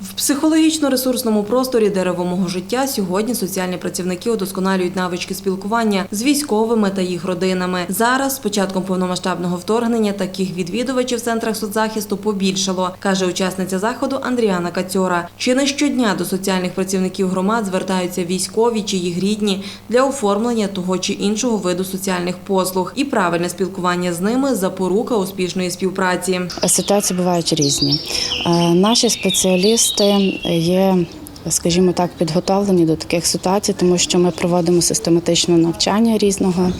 В психологічно-ресурсному просторі дерево мого життя сьогодні соціальні працівники удосконалюють навички спілкування з військовими та їх родинами. Зараз, з початком повномасштабного вторгнення, таких відвідувачів в центрах соцзахисту побільшало, каже учасниця заходу Андріана Кацьора. Чи не щодня до соціальних працівників громад звертаються військові чи їх рідні для оформлення того чи іншого виду соціальних послуг, і правильне спілкування з ними запорука успішної співпраці. Ситуації бувають різні. Е, Наші спеціалісти є, скажімо так, підготовлені до таких ситуацій, тому що ми проводимо систематичне навчання різного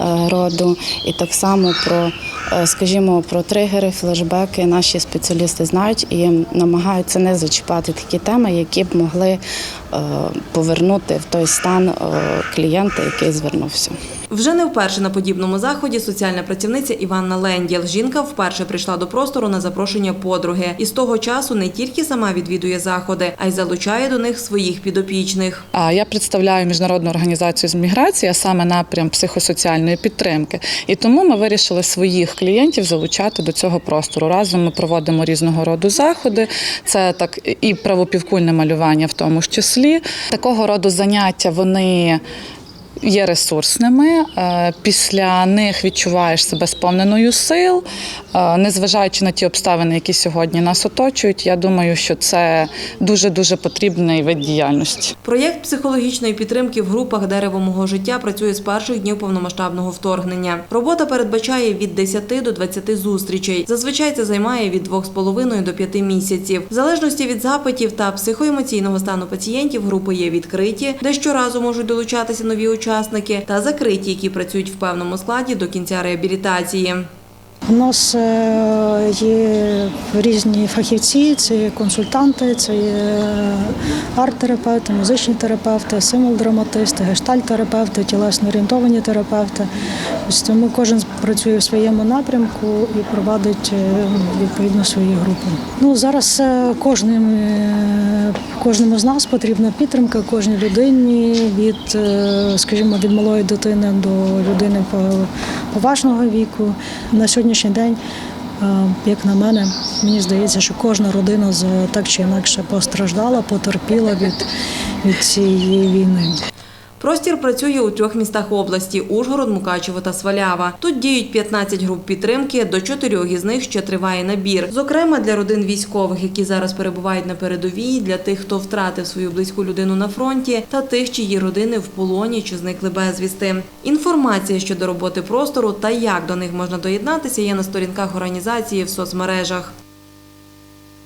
е, роду, і так само про, е, скажімо, про тригери, флешбеки наші спеціалісти знають і намагаються не зачіпати такі теми, які б могли е, повернути в той стан клієнта, який звернувся. Вже не вперше на подібному заході соціальна працівниця Іванна Ленділ. Жінка вперше прийшла до простору на запрошення подруги. І з того часу не тільки сама відвідує заходи, а й залучає до них своїх підопічних. А я представляю міжнародну організацію з міграції, а саме напрям психосоціальної підтримки. І тому ми вирішили своїх клієнтів залучати до цього простору. Разом ми проводимо різного роду заходи. Це так і правопівкульне малювання, в тому ж числі. Такого роду заняття вони. Є ресурсними, Е, після них відчуваєш себе сповненою сил, Е, незважаючи на ті обставини, які сьогодні нас оточують. Я думаю, що це дуже дуже потрібний вид діяльності. Проєкт психологічної підтримки в групах дерево мого життя працює з перших днів повномасштабного вторгнення. Робота передбачає від 10 до 20 зустрічей. Зазвичай це займає від 2,5 до 5 місяців. В залежності від запитів та психоемоційного стану пацієнтів групи є відкриті, де щоразу можуть долучатися нові учасники, та закриті, які працюють в певному складі до кінця реабілітації. У нас е, є різні фахівці, це є консультанти, це є арт-терапевти, музичні терапевти, символ-драматисти, гештальт-терапевти, тілесно орієнтовані терапевти. Тому кожен працює в своєму напрямку і проводить е, відповідно свої групи. Ну, зараз е, кожним, е, кожному з нас потрібна підтримка, кожній людині від, е, скажімо, від малої дитини до людини поважного віку. На сьогоднішній день, е, як на мене, мені здається, що кожна родина так чи інакше постраждала, потерпіла від, від цієї війни. Простір працює у трьох містах області: Ужгород, Мукачево та Свалява. Тут діють 15 груп підтримки. До чотирьох із них ще триває набір. Зокрема, для родин військових, які зараз перебувають на передовій, для тих, хто втратив свою близьку людину на фронті, та тих, чиї родини в полоні чи зникли безвісти. Інформація щодо роботи простору та як до них можна доєднатися, є на сторінках організації в соцмережах.